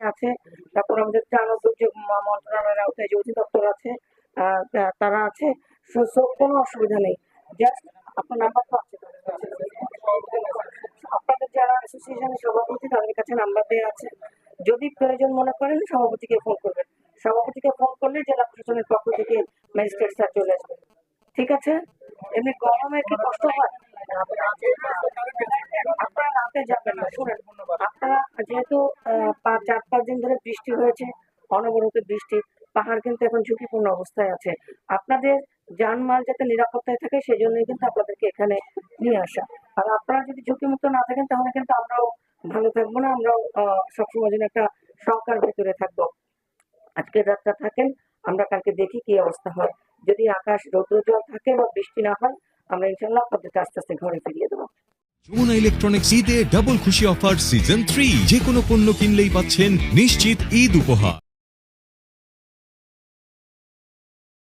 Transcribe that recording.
আছে, তারপর আমাদের ত্রাণ ম- মন্ত্রণালয়ের আওতায় যে অধিদপ্তর আছে তারা আছে কোনো অসুবিধা নেই। জাস্ট আপনার নাম্বার তো আছে আপনাদের যারা অ্যাসোসিয়েশনের সভাপতি, তাদের কাছে নাম্বার দেওয়া আছে। যদি প্রয়োজন মনে করেন, সভাপতিকে ফোন করবেন। সভাপতিকে ফোন করলে জেলা প্রশাসনের পক্ষ থেকে ম্যাজিস্ট্রেট স্যার চলে আসবে ঠিক আছে? এমনি গরমে কি কষ্ট হয়? যাবেন না। শুনেন আপনারা যেহেতু পাঁচ চার পাঁচ দিন ধরে বৃষ্টি হয়েছে অনবরত বৃষ্টি পাহাড় কিন্তু এখন ঝুঁকিপূর্ণ অবস্থায় আছে। আপনাদের যানমাল যাতে নিরাপত্তায় থাকে সেই জন্যই কিন্তু আপনাদেরকে এখানে নিয়ে আসা। আর আপনারা যদি ঝুঁকিমুক্ত না থাকেন তাহলে কিন্তু আমরাও ভালো থাকব না আমরাও সবসময় যেন একটা শঙ্কার ভেতরে থাকব। আজকের রাতটা থাকেন আমরা কালকে দেখি কি অবস্থা হয়। যদি আকাশ রৌদ্র জল থাকে বা বৃষ্টি না হয় আমরা ইনশাল্লাহ আপনাদেরকে আস্তে আস্তে ঘরে ফিরিয়ে দেবো। যমুনা ইলেকট্রনিক্স ঈদে ডাবল খুশি অফার সিজন থ্রি যে কোনো পণ্য কিনলেই পাচ্ছেন নিশ্চিত ঈদ উপহার।